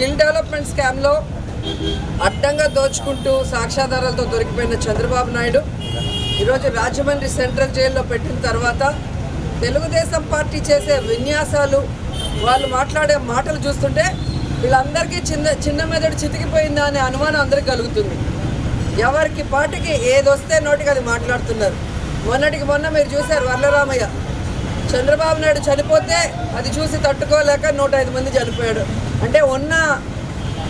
Skill development స్కామ్లో అడ్డంగా దోచుకుంటూ సాక్ష్యాధారాలతో దొరికిపోయిన చంద్రబాబు నాయుడు ఈరోజు రాజమండ్రి సెంట్రల్ జైల్లో పెట్టిన తర్వాత తెలుగుదేశం పార్టీ చేసే విన్యాసాలు వాళ్ళు మాట్లాడే మాటలు చూస్తుంటే వీళ్ళందరికీ చిన్న చిన్న మెదడు చితికిపోయిందా అనే అనుమానం అందరికీ కలుగుతుంది. ఎవరికి పార్టీకి ఏదొస్తే నోటికి అది మాట్లాడుతున్నారు. మొన్నటికి మొన్న మీరు చూశారు వరలరామయ్య. చంద్రబాబు నాయుడు చనిపోతే అది చూసి తట్టుకోలేక నూట ఐదు మంది చనిపోయాడు. అంటే ఉన్న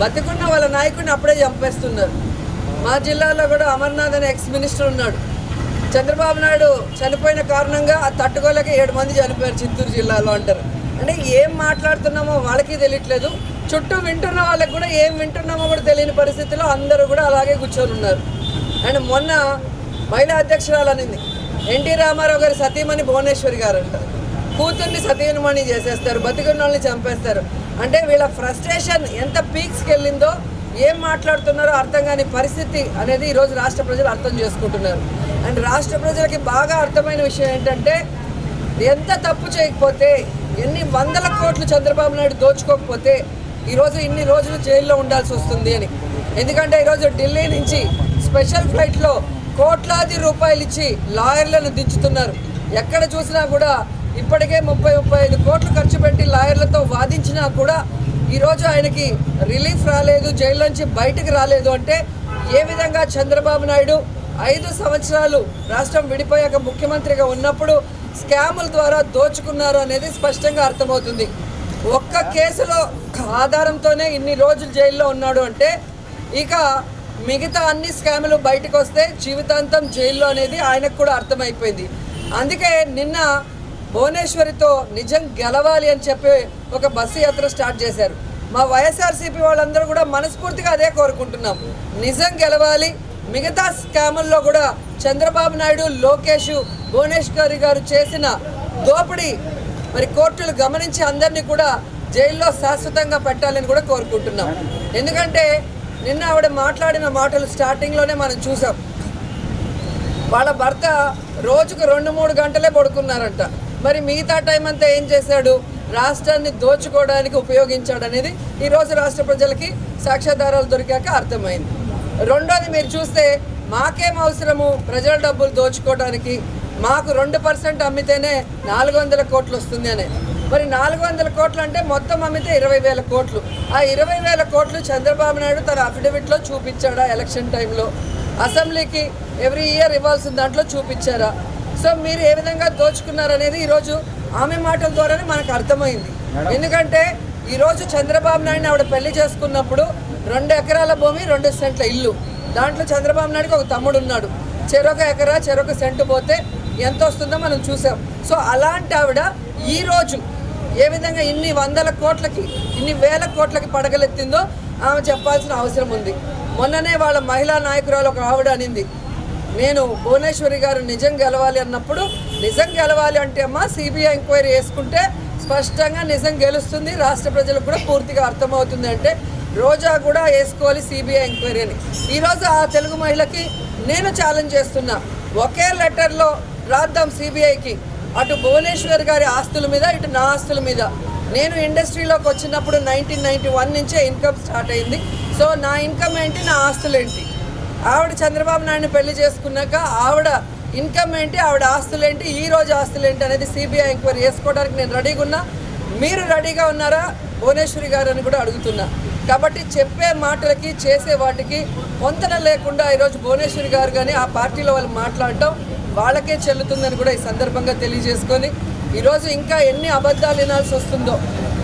బతికున్న వాళ్ళ నాయకుడిని అప్పుడే చంపేస్తున్నారు. మా జిల్లాలో కూడా అమర్నాథ్ అనే ఎక్స్ మినిస్టర్ ఉన్నాడు. చంద్రబాబు నాయుడు చనిపోయిన కారణంగా ఆ తట్టుకోలేక ఏడు మంది చనిపోయారు చిత్తూరు జిల్లాలో అంటారు. అంటే ఏం మాట్లాడుతున్నామో వాళ్ళకి తెలియట్లేదు. చుట్టూ వింటున్న వాళ్ళకి కూడా ఏం వింటున్నామో కూడా తెలియని పరిస్థితిలో అందరూ కూడా అలాగే కూర్చొని ఉన్నారు. అండ్ మొన్న మహిళా అధ్యక్షురాలు అనింది ఎన్టీ రామారావు గారి సతీమణి భువనేశ్వరి గారు అంటారు. కూతుర్ని సతీమణి చేసేస్తారు బతికున్న వాళ్ళని చంపేస్తారు. అంటే వీళ్ళ ఫ్రస్ట్రేషన్ ఎంత పీక్స్కి వెళ్ళిందో ఏం మాట్లాడుతున్నారో అర్థం కాని పరిస్థితి అనేది ఈరోజు రాష్ట్ర ప్రజలు అర్థం చేసుకుంటున్నారు. అండ్ రాష్ట్ర ప్రజలకి బాగా అర్థమైన విషయం ఏంటంటే ఎంత తప్పు చేయకపోతే ఎన్ని వందల కోట్లు చంద్రబాబు నాయుడు దోచుకోకపోతే ఈరోజు ఇన్ని రోజులు జైల్లో ఉండాల్సి వస్తుంది అని. ఎందుకంటే ఈరోజు ఢిల్లీ నుంచి స్పెషల్ ఫ్లైట్లో కోట్లాది రూపాయలు ఇచ్చి లాయర్లను దించుతున్నారు. ఎక్కడ చూసినా కూడా ఇప్పటికే ముప్పై ముప్పై ఐదు కోట్లు ఖర్చు పెట్టి లాయర్లతో వాదించినా కూడా ఈరోజు ఆయనకి రిలీఫ్ రాలేదు జైలు నుంచి బయటకు రాలేదు అంటే ఏ విధంగా చంద్రబాబు నాయుడు ఐదు సంవత్సరాలు రాష్ట్రం విడిపోయాక ముఖ్యమంత్రిగా ఉన్నప్పుడు స్కాముల ద్వారా దోచుకున్నారు అనేది స్పష్టంగా అర్థమవుతుంది. ఒక్క కేసులో ఆధారంతోనే ఇన్ని రోజులు జైల్లో ఉన్నాడు అంటే ఇక మిగతా అన్ని స్కాములు బయటకు వస్తే జీవితాంతం జైల్లో అనేది ఆయనకు కూడా అర్థమైపోయింది. అందుకే నిన్న భువనేశ్వరితో నిజం గెలవాలి అని చెప్పి ఒక బస్సు యాత్ర స్టార్ట్ చేశారు. మా వైఎస్ఆర్సీపీ వాళ్ళందరూ కూడా మనస్ఫూర్తిగా అదే కోరుకుంటున్నాం. నిజం గెలవాలి. మిగతా స్కాముల్లో కూడా చంద్రబాబు నాయుడు లోకేష్ భువనేశ్వరి గారు చేసిన దోపిడీ మరి కోర్టులు గమనించి అందరినీ కూడా జైల్లో శాశ్వతంగా పెట్టాలని కూడా కోరుకుంటున్నాం. ఎందుకంటే నిన్న ఆవిడ మాట్లాడిన మాటలు స్టార్టింగ్లోనే మనం చూసాం. వాళ్ళ భర్త రోజుకు రెండు మూడు గంటలే పడుకున్నారంట. మరి మిగతా టైం అంతా ఏం చేశాడు? రాష్ట్రాన్ని దోచుకోవడానికి ఉపయోగించాడు అనేది ఈరోజు రాష్ట్ర ప్రజలకి సాక్ష్యాధారాలు దొరికాక అర్థమైంది. రెండోది మీరు చూస్తే మాకేం అవసరము ప్రజల డబ్బులు దోచుకోవడానికి? మాకు రెండు పర్సెంట్ అమ్మితేనే నాలుగు వందల కోట్లు వస్తుంది అనేది మరి నాలుగు వందల కోట్లు అంటే మొత్తం అమ్మితే ఇరవై వేల కోట్లు. ఆ ఇరవై వేల కోట్లు చంద్రబాబు నాయుడు తన అఫిడవిట్లో చూపించాడా ఎలక్షన్ టైంలో? అసెంబ్లీకి ఎవ్రీ ఇయర్ ఇవ్వాల్సిన దాంట్లో చూపించారా? సో మీరు ఏ విధంగా దోచుకున్నారు అనేది ఈరోజు ఆమె మాటల ద్వారానే మనకు అర్థమైంది. ఎందుకంటే ఈరోజు చంద్రబాబు నాయుడు ఆవిడ పెళ్ళి చేసుకున్నప్పుడు రెండు ఎకరాల భూమి రెండు సెంట్ల ఇల్లు. దాంట్లో చంద్రబాబు నాయుడుకి ఒక తమ్ముడు ఉన్నాడు. చెరొక ఎకరా చెరొక సెంటు పోతే ఎంత వస్తుందో మనం చూసాం. సో అలాంటి ఆవిడ ఈరోజు ఏ విధంగా ఇన్ని వందల కోట్లకి ఇన్ని వేల కోట్లకి పడగలెత్తిందో ఆమె చెప్పాల్సిన అవసరం ఉంది. మొన్ననే వాళ్ళ మహిళా నాయకురాలు ఒక ఆవిడ అనింది. నేను భువనేశ్వరి గారు నిజం గెలవాలి అన్నప్పుడు నిజం గెలవాలి అంటే అమ్మా సిబిఐ ఎంక్వైరీ వేసుకుంటే స్పష్టంగా నిజం గెలుస్తుంది. రాష్ట్ర ప్రజలకు కూడా పూర్తిగా అర్థమవుతుంది అంటే రోజా కూడా వేసుకోవాలి సిబిఐ ఎంక్వైరీ అని. ఈరోజు ఆ తెలుగు మహిళకి నేను ఛాలెంజ్ చేస్తున్నా. ఒకే లెటర్లో రాద్దాం సిబిఐకి అటు భువనేశ్వర్ గారి ఆస్తుల మీద ఇటు నా ఆస్తుల మీద. నేను ఇండస్ట్రీలోకి వచ్చినప్పుడు నైన్టీన్ నైన్టీ వన్ నుంచే ఇన్కమ్ స్టార్ట్ అయింది. సో నా ఇన్కమ్ ఏంటి నా ఆస్తులు ఏంటి ఆవిడ చంద్రబాబు నాయుడిని పెళ్ళి చేసుకున్నాక ఆవిడ ఇన్కమ్ ఏంటి ఆవిడ ఆస్తులు ఏంటి ఈ రోజు ఆస్తులు ఏంటి అనేది సిబిఐ ఎంక్వైరీ చేసుకోవడానికి నేను రెడీగా ఉన్నా. మీరు రెడీగా ఉన్నారా? భువనేశ్వరి గారు అని కూడా అడుగుతున్నా. కాబట్టి చెప్పే మాటలకి చేసే వాటికి పొంతన లేకుండా ఈరోజు భువనేశ్వరి గారు కానీ ఆ పార్టీలో వాళ్ళు మాట్లాడటం వాళ్ళకే చెల్లుతుందని కూడా ఈ సందర్భంగా తెలియజేసుకొని ఈరోజు ఇంకా ఎన్ని అబద్ధాలు వినాల్సి వస్తుందో.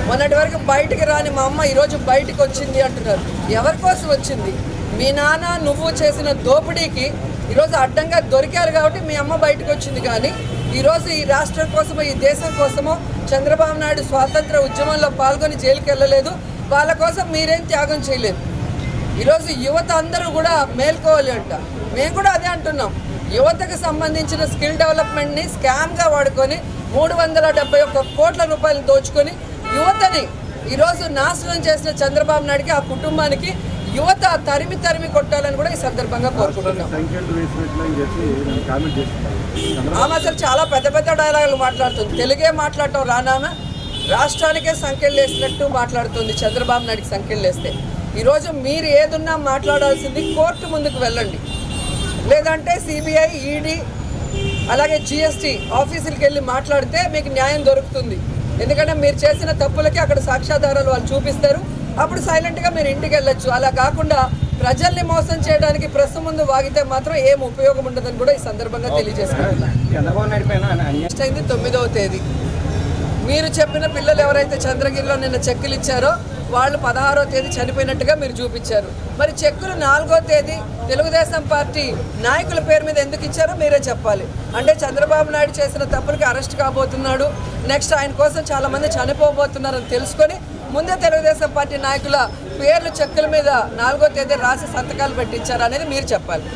మొన్నటి వరకు బయటికి రాని మా అమ్మ ఈరోజు బయటికి వచ్చింది అంటున్నారు. ఎవరి కోసం వచ్చింది? మీ నాన్న నువ్వు చేసిన దోపిడీకి ఈరోజు అడ్డంగా దొరికారు కాబట్టి మీ అమ్మ బయటకు వచ్చింది కానీ ఈరోజు ఈ రాష్ట్రం కోసమో ఈ దేశం కోసమో చంద్రబాబు నాయుడు స్వాతంత్ర ఉద్యమంలో పాల్గొని జైలుకి వెళ్ళలేదు. వాళ్ళ కోసం మీరేం త్యాగం చేయలేదు. ఈరోజు యువత అందరూ కూడా మేల్కోవాలి అంట. మేము కూడా అదే అంటున్నాం. యువతకు సంబంధించిన స్కిల్ డెవలప్మెంట్ని స్కామ్గా వాడుకొని మూడు వందల డెబ్బై ఒక్క కోట్ల రూపాయలు దోచుకొని యువతని ఈరోజు నాశనం చేసిన చంద్రబాబు నాయుడికి ఆ కుటుంబానికి యువత తరిమి తరిమి కొట్టాలని కూడా ఈ సందర్భంగా కోరుకుంటున్నాం. ఆమె అసలు చాలా పెద్ద పెద్ద డైలాగులు మాట్లాడుతుంది. తెలుగే మాట్లాడటం రానామా రాష్ట్రానికే సంఖ్యలు వేసినట్టు మాట్లాడుతుంది చంద్రబాబు నాయుడికి సంఖ్యలు వేస్తే ఈరోజు మీరు ఏదున్నా మాట్లాడాల్సింది కోర్టు ముందుకు వెళ్ళండి. లేదంటే సిబిఐ ఈడీ అలాగే జిఎస్టీ ఆఫీసులకు వెళ్ళి మాట్లాడితే మీకు న్యాయం దొరుకుతుంది. ఎందుకంటే మీరు చేసిన తప్పులకి అక్కడ సాక్ష్యాధారాలు వాళ్ళు చూపిస్తారు. అప్పుడు సైలెంట్గా మీరు ఇంటికి వెళ్ళొచ్చు. అలా కాకుండా ప్రజల్ని మోసం చేయడానికి ప్రెస్ ముందు వాగితే మాత్రం ఏం ఉపయోగం ఉండదని కూడా ఈ సందర్భంగా తెలియజేసుకుంటున్నాను తొమ్మిదవ తేదీ. మీరు చెప్పిన పిల్లలు ఎవరైతే చంద్రగిరిలో నిన్న చెక్కులు ఇచ్చారో వాళ్ళు పదహారో తేదీ చనిపోయినట్టుగా మీరు చూపించారు. మరి చెక్కులు నాలుగో తేదీ తెలుగుదేశం పార్టీ నాయకుల పేరు మీద ఎందుకు ఇచ్చారో మీరే చెప్పాలి. అంటే చంద్రబాబు నాయుడు చేసిన తప్పులకి అరెస్ట్ కాబోతున్నాడు. నెక్స్ట్ ఆయన కోసం చాలా మంది చనిపోబోతున్నారని తెలుసుకొని ముందే తెలుగుదేశం పార్టీ నాయకుల పేర్లు చెక్కుల మీద నాలుగో తేదీ రాసి సంతకాలు పెట్టించారు అనేది మీరు చెప్పాలి.